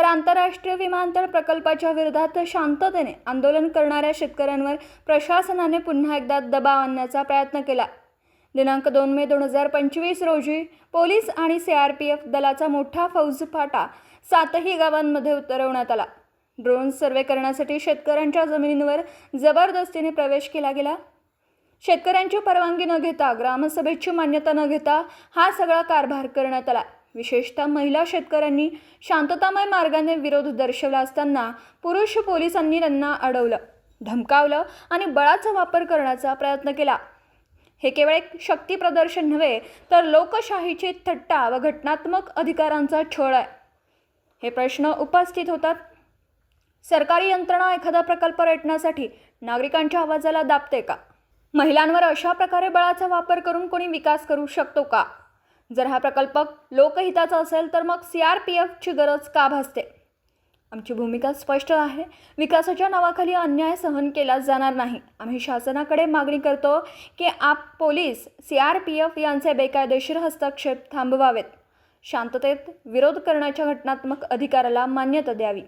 तर आंतरराष्ट्रीय विमानतळ प्रकल्पाच्या विरोधात शांततेने आंदोलन करणाऱ्या शेतकऱ्यांवर प्रशासनाने पुन्हा एकदा दबाव आणण्याचा प्रयत्न केला. दिनांक दोन मे दोन हजार पंचवीस रोजी पोलीस आणि सी आर पी एफ दलाचा मोठा फौजफाटा सातही गावांमध्ये उतरवण्यात आला. ड्रोन सर्वे करण्यासाठी शेतकऱ्यांच्या जमिनींवर जबरदस्तीने प्रवेश केला गेला. शेतकऱ्यांची परवानगी न घेता ग्रामसभेची मान्यता न घेता हा सगळा कारभार करण्यात आला. विशेषतः महिला शेतकऱ्यांनी शांततामय मार्गाने विरोध दर्शवला असताना पुरुष पोलिसांनी त्यांना अडवलं धमकावलं आणि बळाचा वापर करण्याचा प्रयत्न केला. हे केवळ एक शक्ती प्रदर्शन नव्हे तर लोकशाहीचे थट्टा व घटनात्मक अधिकारांचा छळ आहे. हे प्रश्न उपस्थित होतात. सरकारी यंत्रणा एखादा प्रकल्प रेटण्यासाठी नागरिकांच्या आवाजाला दाबते का? महिलांवर अशा प्रकारे बळाचा वापर करून कोणी विकास करू शकतो का? जर हा प्रकल्प लोकहिताचा असेल तर मग सी आर पी एफची गरज का भासते? आमची भूमिका स्पष्ट आहे. विकासाच्या नावाखाली अन्याय सहन केला जाणार नाही. आम्ही शासनाकडे मागणी करतो की आप police C R P F यांचे बेकायदेशीर हस्तक्षेप थांबवावेत. शांततेत विरोध करण्याच्या घटनात्मक अधिकाराला मान्यता द्यावी.